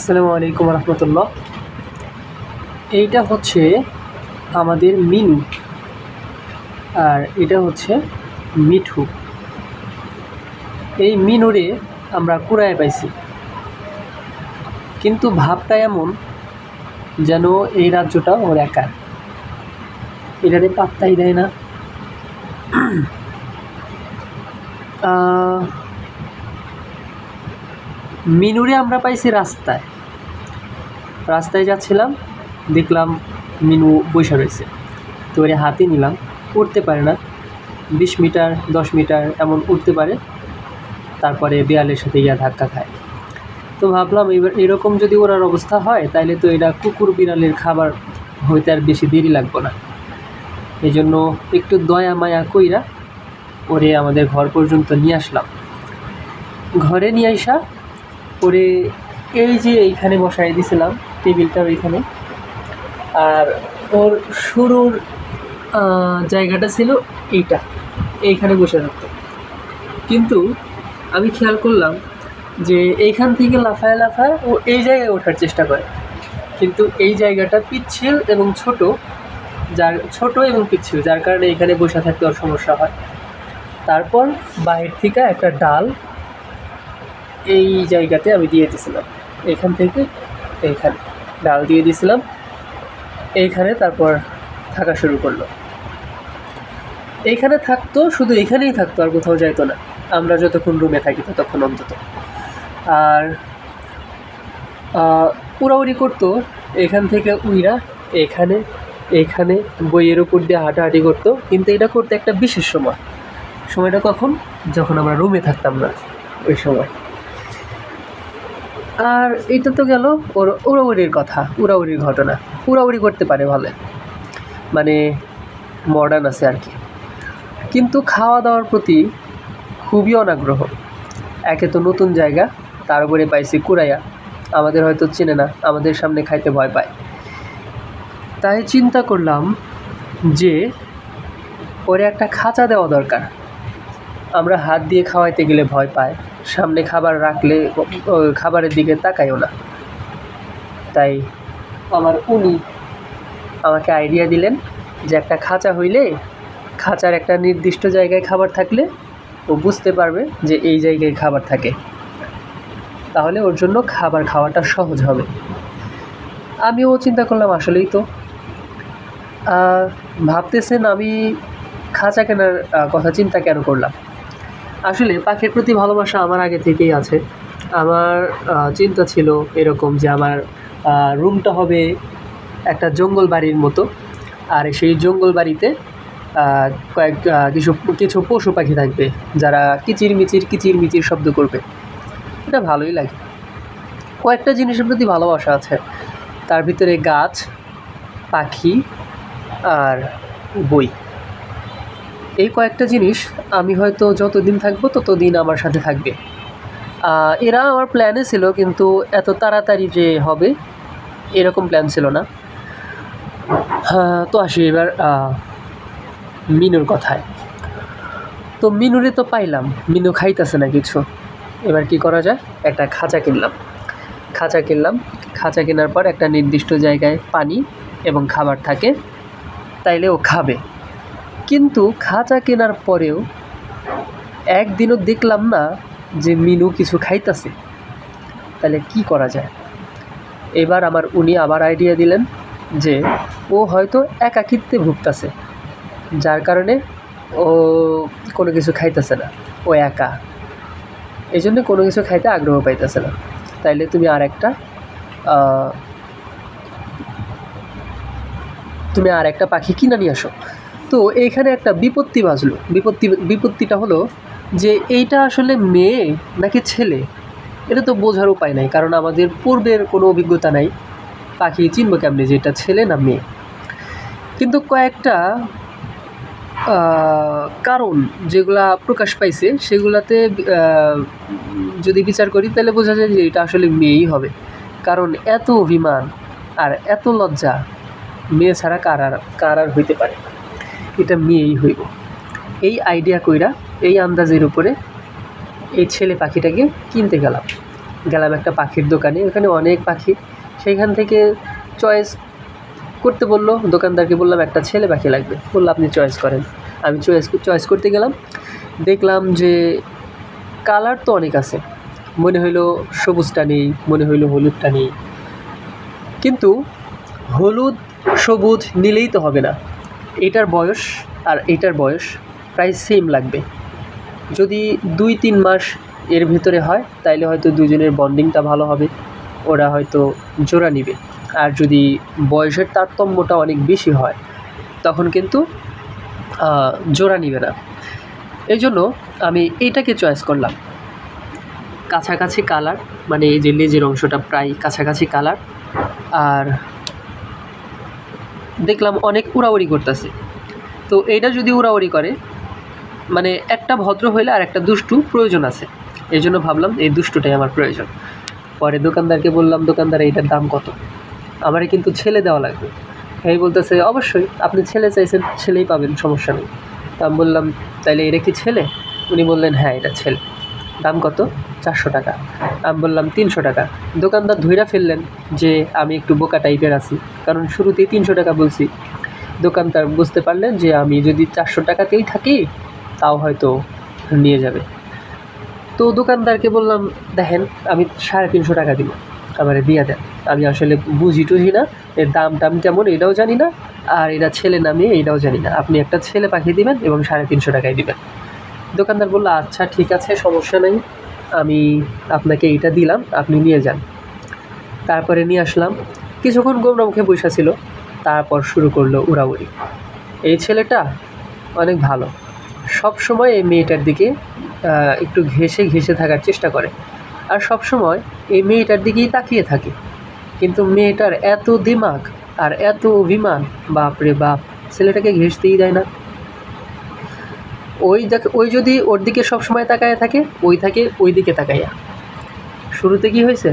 আসসালামু আলাইকুম রহমতুল্লাহ। এইটা হচ্ছে আমাদের মিনু। আর এটা হচ্ছে মিঠু। এই মিনুরে আমরা কুড়ায় পাইছি। কিন্তু ভাবটা এমন যেন এই রাজ্যটা ওর একা। এটাতে পাত্তাই দেয় না। মিনুরে আমরা পাইছি রাস্তায়। রাস্তায় যাচ্ছিলাম, দেখলাম মিনু বসে রয়েছে। তো ওরে হাতে নিলাম উঠতে পারে না। বিশ মিটার, দশ মিটার এমন উঠতে পারে। তারপরে দেয়ালের সাথে ইয়া ধাক্কা খায়। তো ভাবলাম এবার এরকম যদি ওরার অবস্থা হয় তাহলে তো এটা কুকুর বিড়ালের খাবার হইতে আর বেশি দেরি লাগবে না। এই জন্য একটু দয়া, মায়া কইরা ওরে আমাদের ঘর পর্যন্ত নিয়ে আসলাম। ঘরে নিয়ে আসা ওরে এই যে এইখানে বসাই দিছিলাম টেবিলটার ওইখানে আর ওর শুরুর জায়গাটা ছিল এইটা, এইখানে বসে থাকতো। কিন্তু আমি খেয়াল করলাম যে এইখান থেকে লাফায় লাফায় ও এই জায়গায় ওঠার চেষ্টা করে। কিন্তু এই জায়গাটা পিচ্ছিল এবং ছোট, যার, ছোট এবং পিচ্ছিল, যার কারণে এখানে বসে থাকতে ওর সমস্যা হয়। তারপর বাহির থেকে একটা ডাল এই জায়গাতে আমি দিয়ে দিয়েছিলাম। এখান থেকে এইখানে ডাল দিয়ে দিয়েছিলাম। এইখানে তারপর থাকা শুরু করল। এইখানে থাকতো, শুধু এখানেই থাকতো, আর কোথাও যাইতো না। আমরা যতক্ষণ রুমে থাকি ততক্ষণ অন্তত। আর উড়াউড়ি করতো, এখান থেকে উইরা এখানে এখানে বইয়ের উপর দিয়ে হাঁটাহাঁটি করতো। কিন্তু এটা করতে একটা বিশেষ সময়। সময়টা কখন? যখন আমরা রুমে থাকতাম না, ওই সময়। আর এটা তো গেল ওর উড়াউড়ির কথা, উড়াউড়ির ঘটনা। উড়াউড়ি করতে পারে ভালো। মানে মডার্ন আছে আর কি। কিন্তু খাওয়া দাওয়ার প্রতি খুবই অনাগ্রহ। একে তো নতুন জায়গা, তার উপরে পাইছি কুড়াইয়া। আমাদের হয়তো চেনে না, আমাদের সামনে খাইতে ভয় পায়। তাই চিন্তা করলাম যে ওরে একটা খাঁচা দেওয়া দরকার। আমরা হাত দিয়ে খাওয়াইতে গেলে ভয় পায়। সামনে খাবার রাখলে খাবারের দিকে তাকায়ও না। তাই আমার উনি আমাকে আইডিয়া দিলেন যে একটা খাঁচা হইলে, খাঁচার একটা নির্দিষ্ট জায়গায় খাবার থাকলে ও বুঝতে পারবে যে এই জায়গায় খাবার থাকে। তাহলে ওর জন্য খাবার খাওয়াটা সহজ হবে। আমিও চিন্তা করলাম আসলেই তো। ভাবতেছেন আমি খাঁচা কেনার কথা চিন্তা কেন করলাম? আসলে পাখির প্রতি ভালোবাসা আমার আগে থেকেই আছে। আমার চিন্তা ছিল এরকম যে আমার রুমটা হবে একটা জঙ্গল বাড়ির মতো। আর সেই জঙ্গল বাড়িতে কয়েক কিছু কিছু পশু পাখি থাকবে যারা কিচির মিচির কিচির মিচির শব্দ করবে। এটা ভালোই লাগে। কয়েকটা জিনিসের প্রতি ভালোবাসা আছে। তার ভিতরে গাছ, পাখি আর বই। এই কয়েকটা জিনিস আমি হয়তো যতদিন থাকব ততদিন আমার সাথে থাকবে। এরা আমার প্ল্যানে ছিল কিন্তু এত তাড়াতাড়ি যে হবে এরকম প্ল্যান ছিল না। তো আসি এবার মিনুর কথায়। তো মিনুরে তো পাইলাম, মিনু খাইতেছে না কিছু। এবার কি করা যায়? একটা খাঁচা কিনলাম। খাঁচা কিনলাম। খাঁচা কেনার পর একটা নির্দিষ্ট জায়গায় পানি এবং খাবার থাকে, তাইলে ও খাবে। কিন্তু খাঁচা কেনার পরেও একদিনও দেখলাম না যে মিনু কিছু খাইতেছে। তাহলে কি করা যায়? এবার আমার উনি আবার আইডিয়া দিলেন যে ও হয়তো একাকিত্বে ভুগতেছে, যার কারণে ও কোনো কিছু খাইতেছে না। ও একা। এই জন্য কোনো কিছু খাইতে আগ্রহ পাইতেছে না। তাইলে তুমি আর একটা তুমি আর একটা পাখি কিনে নিয়ে আসো। তো এইখানে একটা বিপত্তি বাজলো। বিপত্তি, বিপত্তিটা হলো যে এইটা আসলে মেয়ে নাকি ছেলে? এটা তো বোঝার উপায় নাই, কারণ আমাদের পূর্বের কোনো অভিজ্ঞতা নাই। পাখি চিনব কেমনি যে এটা ছেলে না মেয়ে? কিন্তু কয়েকটা কারণ যেগুলা প্রকাশ পাইছে, সেগুলাতে যদি বিচার করি, তাহলে বোঝা যায় যে এটা আসলে মেয়েই হবে। কারণ এত অভিমান আর এত লজ্জা, মেয়ে ছাড়া কার আর কার আর হইতে পারে এটা মেয়েই হইব। এই আইডিয়া কইরা এই আন্দাজের উপরে এই ছেলে পাখিটাকে কিনতে গেলাম। গেলাম একটা পাখির দোকানে, ওখানে অনেক পাখি। সেইখান থেকে চয়েস করতে বলল, দোকানদারকে বললাম, একটা ছেলে পাখি লাগবে। বলল, আপনি চয়েস করেন। আমি চয়েস চয়েস করতে গেলাম। দেখলাম যে কালার তো অনেক আছে। মনে হইল সবুজটা নেই, মনে হইল হলুদটা নেই। কিন্তু হলুদ, সবুজ নিলেই তো হবে না। এটার বয়স আর এটার বয়স প্রায় সেম লাগবে। যদি দুই তিন মাস এর ভিতরে হয়, তাইলে হয়তো দুজনের বন্ডিংটা ভালো হবে। ওরা হয়তো জোড়া নিবে। আর যদি বয়সের তারতম্যটা অনেক বেশি হয়, তখন কিন্তু জোড়া নিবে না। এই জন্য আমি এইটাকে চয়েস করলাম। কাছাকাছি কালার মানে এই যে লেজের অংশটা প্রায় কাছাকাছি কালার আর দেখলাম অনেক উড়াউড়ি করতেছে। তো এইটা যদি উড়াউড়ি করে মানে একটা ভদ্র হইলে আর একটা দুষ্টু প্রয়োজন আছে। এই জন্য ভাবলাম এই দুষ্টুটাই আমার প্রয়োজন। পরে দোকানদারকে বললাম, দোকানদার, এইটার দাম কত? আমারে কিন্তু ছেলে দেওয়া লাগবে। এই বলতেছে, অবশ্যই, আপনি ছেলে চাইছেন, ছেলেই পাবেন, সমস্যা নেই। আমি বললাম, তাইলে এটা কি ছেলে? উনি বললেন হ্যাঁ এটা ছেলে। দাম কত? চারশো টাকা। আমি বললাম, তিনশো টাকা। দোকানদার ধইরা ফেললেন যে, আমি একটু বোকা টাইপের আছি। কারণ শুরুতেই তিনশো টাকা বলছি। দোকানদার বুঝতে পারলেন যে, আমি যদি চারশো টাকাতেই থাকি, তাও হয়তো নিয়ে যাবে। তো দোকানদারকে বললাম, দেখেন, আমি সাড়ে তিনশো টাকা দিব। আমারে দিয়ে দেন। আমি আসলে বুঝি টুঝি না। এর দাম টাম কেমন এটাও জানি না। আর এটা ছেলে নামে এটাও জানি না। আপনি একটা ছেলে পাখি দিবেন এবং সাড়ে তিনশো টাকায় দিবেন। দোকানদার বলল আচ্ছা ঠিক আছে, সমস্যা নেই। আমি আপনাকে এইটা দিলাম, আপনি নিয়ে যান। তারপরে নিয়ে আসলাম। কিছুক্ষণ গোমরা মুখে বসা ছিল। তারপর শুরু করল উড়াউড়ি। এই ছেলেটা অনেক ভালো। সব সময় এই মেয়েটার দিকে একটু ঘেসে ঘেসে থাকার চেষ্টা করে। আর সব সময় এই মেয়েটার দিকেই তাকিয়ে থাকে। কিন্তু মেয়েটার এত দিমাগ আর এত অভিমান, বাপরে বাপ, ছেলেটাকে ঘেসতেই দেয় না। ওই দেখ, ওই যদি ওর দিকে সব সময় তাকায় থাকে, ওই থাকে ওই দিকে তাকাইয়া শুরুতে কি হয়েছে?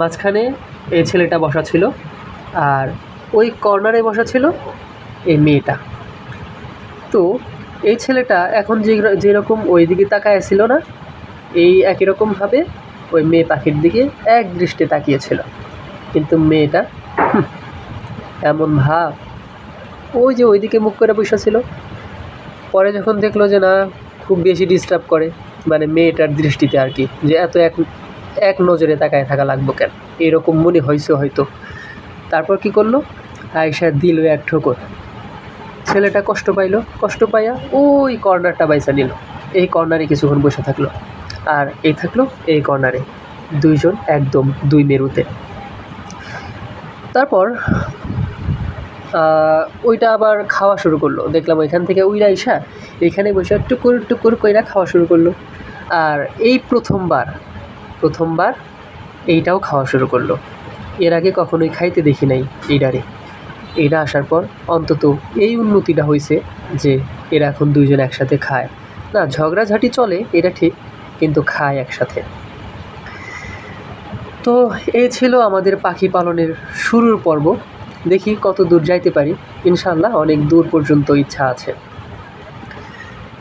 মাঝখানে এই ছেলেটা বসা ছিল আর ওই কর্নারে বসা ছিল এই মেয়েটা। তো এই ছেলেটা এখন যে যেরকম ওই দিকে তাকায় ছিল না, এই একই রকমভাবে ওই মেয়ে পাখির দিকে এক দৃষ্টে তাকিয়েছিল। কিন্তু মেয়েটা এমন ভাব। ওই যে ওইদিকে মুখ করে বসে ছিল। পরে যখন দেখল যে না, খুব বেশি ডিস্টার্ব করে মানে মেয়েটার দৃষ্টিতে আর কি, যে এত এক এক নজরে তাকায় থাকা লাগবো কেন? এরকম মনে হয়েছে হয়তো। তারপর কি করল? আয়সা দিল এক ঠোকর। ছেলেটা কষ্ট পাইলো। কষ্ট পাইয়া ওই কর্নারটা বাইসা নিল। এই কর্নারে কিছুক্ষণ বসে থাকল। আর এই থাকল এই কর্নারে। দুইজন একদম দুই মেরুতে। তারপর ওইটা আবার খাওয়া শুরু করল। দেখলাম ওইখান থেকে উইরা ইসা এখানে বসে টুকুর টুকুর কইরা খাওয়া শুরু করল। আর এই প্রথমবার প্রথমবার এইটাও খাওয়া শুরু করল। এর আগে কখনোই খাইতে দেখি নাই এইটারে এইটা আসার পর অন্তত এই উন্নতিটা হয়েছে যে এরা এখন দুইজন একসাথে খায়। না, ঝগড়াঝাটি চলে, এটা ঠিক, কিন্তু খায় একসাথে। তো এই ছিল আমাদের পাখি পালনের শুরুর পর্ব। দেখি কত দূর যাইতে পারি। ইনশাল্লাহ অনেক দূর পর্যন্ত ইচ্ছা আছে।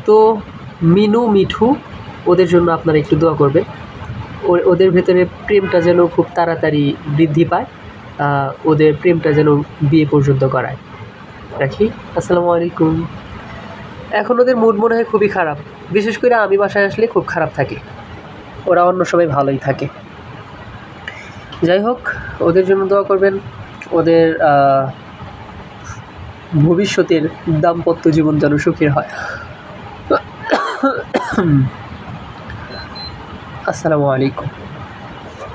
তো মিনু, মিঠু, ওদের জন্য আপনারা একটু দোয়া করবেন। ওদের ভেতরে প্রেমটা যেন খুব তাড়াতাড়ি বৃদ্ধি পায় ওদের প্রেমটা যেন বিয়ে পর্যন্ত করায় রাখি, আসসালামু আলাইকুম। এখন ওদের মুড মনে হয় খুবই খারাপ। বিশেষ করে আমি বাসায় আসলে খুব খারাপ থাকে। ওরা অন্য সময় ভালোই থাকে। যাই হোক, ওদের জন্য দোয়া করবেন। ওদের ভবিষ্যতের দাম্পত্য জীবন যেন সুখের হয়। আসসালামু আলাইকুম।